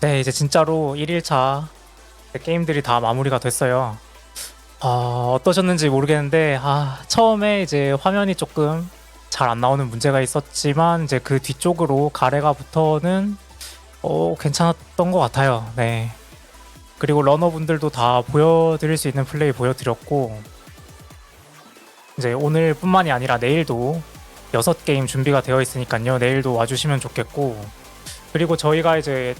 네, 이제 진짜로 1일차 게임들이 다 마무리가 됐어요. 아, 어떠셨는지 모르겠는데, 아, 처음에 이제 화면이 조금 잘 안 나오는 문제가 있었지만, 이제 그 뒤쪽으로 가래가부터는, 어, 괜찮았던 것 같아요. 네. 그리고 러너분들도 다 보여드릴 수 있는 플레이 보여드렸고, 이제 오늘뿐만이 아니라 내일도 6게임 준비가 되어 있으니까요. 내일도 와주시면 좋겠고, 그리고 저희가 이제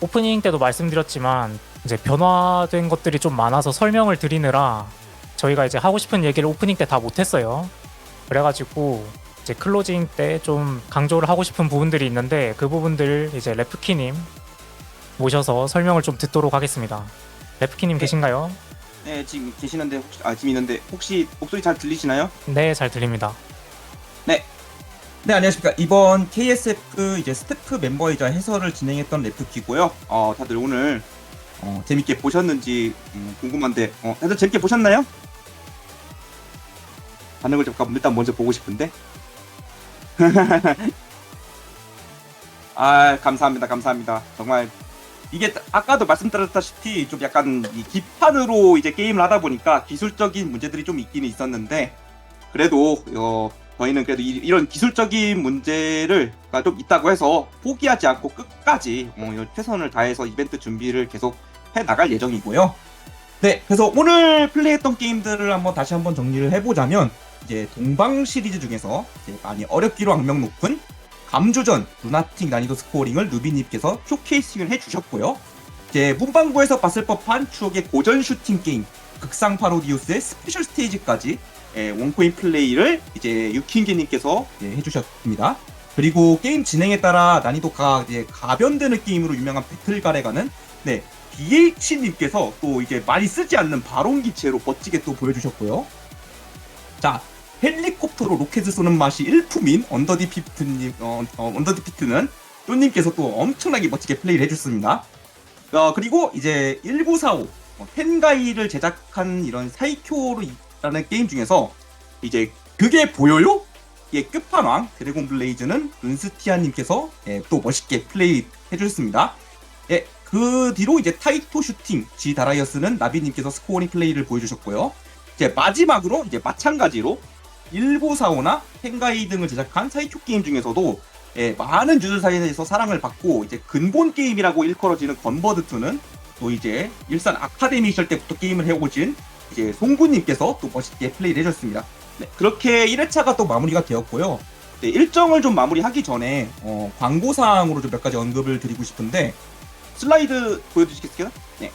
오프닝 때도 말씀드렸지만 이제 변화된 것들이 좀 많아서 설명을 드리느라 저희가 이제 하고 싶은 얘기를 오프닝 때 다 못했어요. 그래가지고 이제 클로징 때 좀 강조를 하고 싶은 부분들이 있는데 그 부분들 이제 레프키님 모셔서 설명을 좀 듣도록 하겠습니다. 레프키님 계신가요? 네, 지금 계시는데 혹시 아 지금 있는데 혹시 목소리 잘 들리시나요? 네, 잘 들립니다. 네 안녕하십니까 이번 KSF 이제 스태프 멤버이자 해설을 진행했던 레프키고요. 어, 다들 오늘 어, 재밌게 보셨는지 음, 궁금한데 어, 다들 재밌게 보셨나요? 반응을 좀 일단 먼저 보고 싶은데. 아, 감사합니다. 감사합니다. 정말 이게 아까도 말씀드렸다시피 좀 약간 이 기판으로 이제 게임을 하다 보니까 기술적인 문제들이 좀 있기는 있었는데 그래도 어, 저희는 그래도 이, 런 기술적인 문제를 좀 있다고 해서 포기하지 않고 끝까지 어, 최선을 다해서 이벤트 준비를 계속 해 나갈 예정이고요. 네 그래서 오늘 플레이했던 게임들을 한번 다시 한번 정리를 해보자면 이제 동방 시리즈 중에서 이제 많이 어렵기로 악명 높은 감조전 루나틱 난이도 스코어링을 누비님께서 쇼케이싱을 해주셨고요. 이제 문방구에서 봤을 법한 추억의 고전 슈팅 게임 극상 파로디우스의 스페셜 스테이지까지 예, 원코인 플레이를 이제 유킹기님께서 예, 해주셨습니다. 그리고 게임 진행에 따라 난이도가 이제 가변되는 게임으로 유명한 배틀가레가는 네 BH님께서 또 이제 많이 쓰지 않는 발언 기체로 멋지게 또 보여주셨고요. 자 헬리콥터로 로켓을 쏘는 맛이 일품인 언더디 피트님 어, 어, 언더디 피트는 또님께서 또 엄청나게 멋지게 플레이를 해줬습니다. 어, 그리고 이제 1945 어, 텐가이를 제작한 이런 사이쿄라는 게임 중에서 이제 그게 보여요? 예, 끝판왕 드래곤 블레이즈는 은스티아님께서 예, 또 멋있게 플레이 해주셨습니다. 예, 그 뒤로 이제 타이토 슈팅 G 다라이어스는 나비님께서 스코어링 플레이를 보여주셨고요. 이제 마지막으로 이제 마찬가지로 1945나 텐가이 등을 제작한 사이쿄 게임 중에서도 예, 많은 유저 사이에서 사랑을 받고 이제 근본 게임이라고 일컬어지는 건버드2는 또 이제 일산 아카데미 시절 때부터 게임을 해오신 이제 송구님께서 또 멋있게 플레이를 해줬습니다. 네, 그렇게 1회차가 또 마무리가 되었고요. 네, 일정을 좀 마무리하기 전에 어, 광고사항으로 좀 몇 가지 언급을 드리고 싶은데 슬라이드 보여주시겠어요? 네.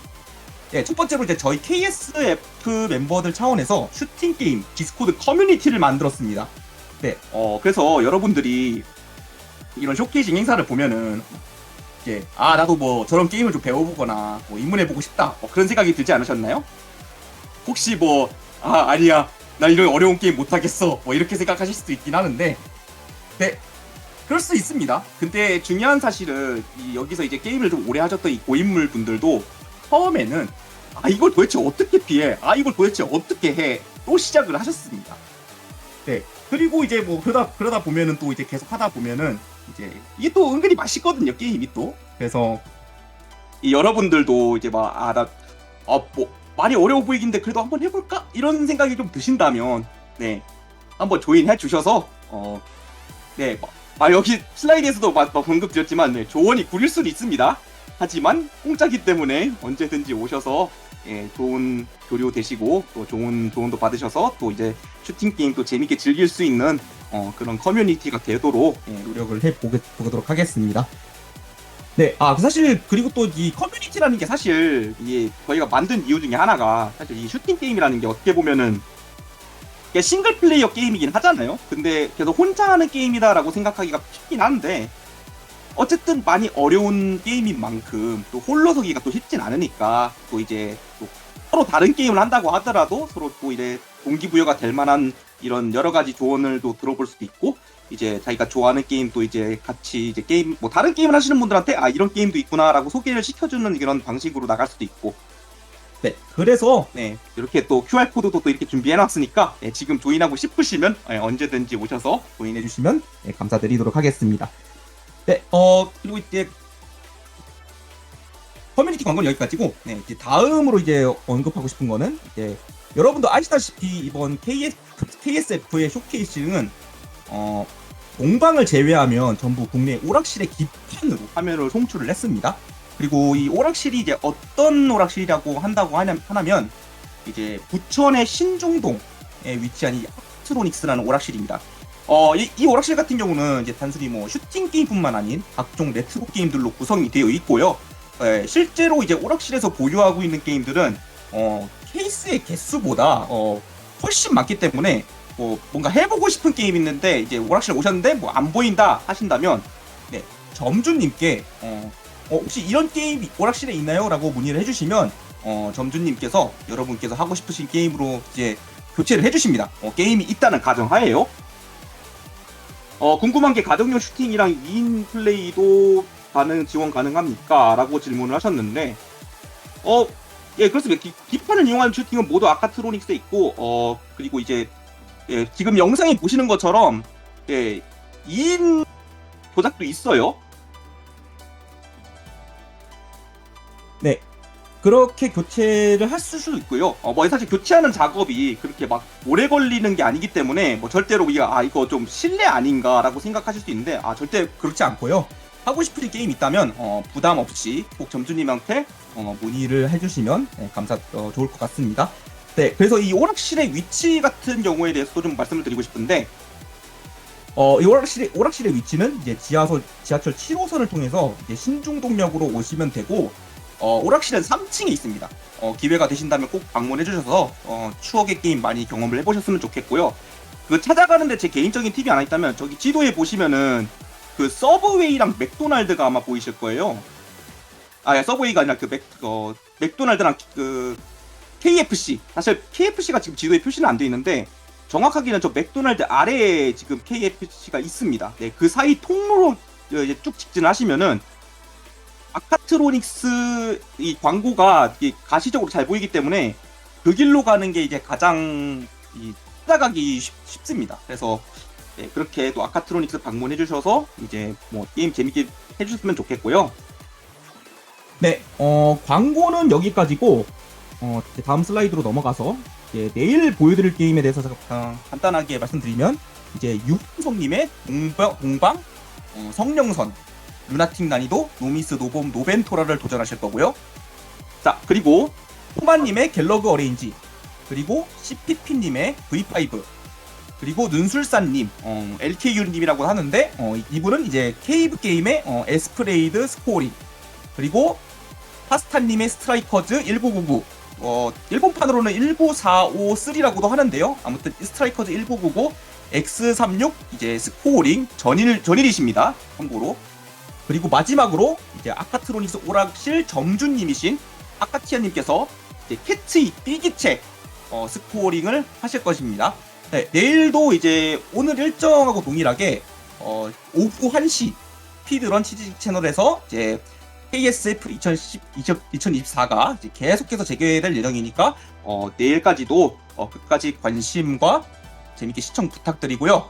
네, 첫 번째로 이제 저희 KSF 멤버들 차원에서 슈팅 게임 디스코드 커뮤니티를 만들었습니다. 어, 그래서 여러분들이 이런 쇼케이징 행사를 보면은 이제 아 나도 뭐 저런 게임을 좀 배워보거나 뭐 입문해보고 싶다. 뭐 그런 생각이 들지 않으셨나요? 혹시 뭐 아 아니야. 나 이런 어려운 게임 못하겠어. 뭐 이렇게 생각하실 수도 있긴 하는데. 네. 그럴 수 있습니다. 근데 중요한 사실은 이 여기서 이제 게임을 좀 오래 하셨던 이 고인물 분들도 처음에는 아 이걸 도대체 어떻게 피해? 아 이걸 도대체 어떻게 해? 또 시작을 하셨습니다. 네 그리고 이제 뭐 그러다 그러다 보면은 또 이제 계속 하다 보면은 이제 이게 또 은근히 맛있거든요 게임이 또. 그래서 이 여러분들도 이제 막 아 나 어뭐 많이 어려워 보이긴데 그래도 한번 해볼까? 이런 생각이 좀 드신다면 네 한번 조인해 주셔서 어네 아 여기 슬라이드에서도 막, 막 언급 드렸지만 네, 조언이 구릴 수는 있습니다. 하지만 공짜기 때문에 언제든지 오셔서 예, 좋은 교류 되시고 또 좋은 조언도 받으셔서 또 이제 슈팅 게임 또 재밌게 즐길 수 있는 어, 그런 커뮤니티가 되도록 예, 노력을 해 보도록 하겠습니다. 네, 아 사실 그리고 또 이 커뮤니티라는 게 사실 이게 저희가 만든 이유 중에 하나가 사실 이 슈팅 게임이라는 게 어떻게 보면은 싱글 플레이어 게임이긴 하잖아요. 근데 계속 혼자 하는 게임이다라고 생각하기가 쉽긴 한데 어쨌든 많이 어려운 게임인 만큼 또 홀로 서기가 또 쉽진 않으니까 또 이제 또 서로 다른 게임을 한다고 하더라도 서로 또 이제 동기부여가 될 만한 이런 여러 가지 조언을 또 들어볼 수도 있고 이제 자기가 좋아하는 게임도 이제 같이 이제 게임 뭐 다른 게임을 하시는 분들한테 아 이런 게임도 있구나라고 소개를 시켜주는 이런 방식으로 나갈 수도 있고 네, 그래서 네 이렇게 또 QR 코드도 또 이렇게 준비해놨으니까 네, 지금 조인하고 싶으시면 네, 언제든지 오셔서 조인해 주시면 주시면 네, 감사드리도록 하겠습니다. 네, 어 그리고 이제 커뮤니티 광고는 여기까지고 네, 이제 다음으로 이제 언급하고 싶은 거는 이제 여러분도 아시다시피 이번 KS, KSF의 쇼케이스는 어 공방을 제외하면 전부 국내 오락실의 기판으로 화면을 송출을 했습니다. 그리고 이 오락실이 이제 어떤 오락실이라고 한다고 하냐, 하냐면 이제 부천의 신중동에 위치한 이 아트로닉스라는 오락실입니다. 어, 이, 이 오락실 같은 경우는 이제 단순히 뭐 슈팅 게임뿐만 아닌 각종 레트로 게임들로 구성이 되어 있고요. 예, 실제로 이제 오락실에서 보유하고 있는 게임들은 어, 케이스의 개수보다 어, 훨씬 많기 때문에 뭐 뭔가 해보고 싶은 게임 있는데 이제 오락실 오셨는데 뭐 안 보인다 하신다면 네, 점주님께 어, 어, 혹시 이런 게임이 오락실에 있나요?라고 문의를 해주시면 어, 점주님께서 여러분께서 하고 싶으신 게임으로 이제 교체를 해주십니다. 어, 게임이 있다는 가정하에요. 어, 궁금한 게 가정용 슈팅이랑 2인 플레이도 가능 지원 가능합니까? 라고 질문을 하셨는데 어, 예, 그렇습니다. 기, 기판을 이용한 슈팅은 모두 아카 트로닉스에 있고 어, 그리고 이제 예, 지금 영상에 보시는 것처럼 예, 2인 조작도 있어요. 그렇게 교체를 할 수도 있고요. 어, 뭐 사실 교체하는 작업이 그렇게 막 오래 걸리는 게 아니기 때문에 뭐 절대로 우리가 아 이거 좀 실례 아닌가라고 생각하실 수 있는데 아 절대 그렇지 않고요. 하고 싶은 게임 있다면 어, 부담 없이 꼭 점주님한테 어, 문의를 해주시면 네, 감사 어, 좋을 것 같습니다. 네, 그래서 이 오락실의 위치 같은 경우에 대해서도 좀 말씀을 드리고 싶은데, 어, 이 오락실의 오락실의 위치는 이제 지하철 지하철 7호선을 통해서 이제 신중동역으로 오시면 되고 어, 오락실은 3층에 있습니다. 어, 기회가 되신다면 꼭 방문해 주셔서 어, 추억의 게임 많이 경험을 해보셨으면 좋겠고요. 그 찾아가는데 제 개인적인 팁이 하나 있다면 저기 지도에 보시면은 그 서브웨이랑 맥도날드가 아마 보이실 거예요. 아, 야, 서브웨이가 아니라 그 맥, 어, 맥도날드랑 그 KFC. 사실 KFC가 지금 지도에 표시는 안 돼 있는데 정확하게는 저 맥도날드 아래에 지금 KFC가 있습니다. 네, 그 사이 통로로 이제 쭉 직진하시면은 아카트로닉스 이 광고가 이게 가시적으로 잘 보이기 때문에 그 길로 가는 게 이제 가장 이 찾아가기 쉽, 쉽습니다. 그래서 네, 그렇게 또 아카트로닉스 방문해 주셔서 이제 뭐 게임 재밌게 해주셨으면 좋겠고요. 네, 어, 광고는 여기까지고 어, 다음 슬라이드로 넘어가서 이제 내일 보여드릴 게임에 대해서 잠깐 간단하게 말씀드리면 이제 유성님의 공방, 공방 어, 성령선 루나틱 난이도 노미스 노봄 노벤토라를 도전하실 거고요. 자 그리고 포마님의 갤러그 어레인지 그리고 CPP님의 V5 그리고 눈술산님 어, LKU님이라고 하는데 어, 이분은 이제 케이브 게임의 어, 에스프레이드 스코어링 그리고 파스타님의 스트라이커즈 1999 어, 일본판으로는 19453라고도 하는데요. 아무튼 이 스트라이커즈 1999 X36 이제 스코어링 전일 전일이십니다. 참고로. 그리고 마지막으로 이제 아카트로닉스 오락실 점주님이신 아카티아님께서 이제 캐치 삐기책 어, 스코어링을 하실 것입니다. 네, 내일도 이제 오늘 일정하고 동일하게 어, 오후 1시 피드런 치즈 채널에서 이제 KSF 2010, 2024가 이제 계속해서 재개될 예정이니까 어, 내일까지도 어, 끝까지 관심과 재밌게 시청 부탁드리고요.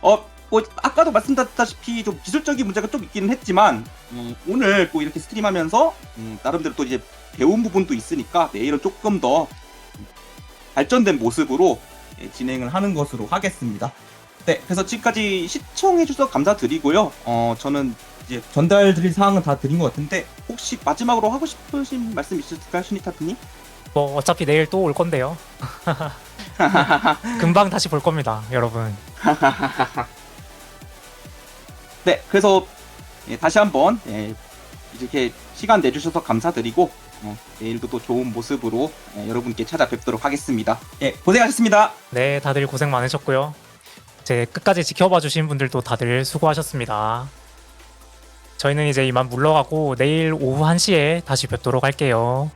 어, 뭐 아까도 말씀드렸다시피 좀 기술적인 문제가 좀 있기는 했지만 음, 오늘 또 이렇게 스트림하면서 음, 나름대로 또 이제 배운 부분도 있으니까 내일은 조금 더 발전된 모습으로 예, 진행을 하는 것으로 하겠습니다. 네, 그래서 지금까지 시청해 주셔서 감사드리고요. 어, 저는 이제 전달 드릴 사항은 다 드린 것 같은데 혹시 마지막으로 하고 싶으신 말씀 있으실까요, 슈니타트님? 뭐 어차피 내일 또 올 건데요. 금방 다시 볼 겁니다, 여러분. 네, 그래서 예, 다시 한번 예, 이렇게 시간 내주셔서 감사드리고 어, 내일도 또 좋은 모습으로 예, 여러분께 찾아뵙도록 하겠습니다. 예, 고생하셨습니다. 네, 다들 고생 많으셨고요. 제 끝까지 지켜봐 주신 분들도 다들 수고하셨습니다. 저희는 이제 이만 물러가고 내일 오후 1시에 다시 뵙도록 할게요.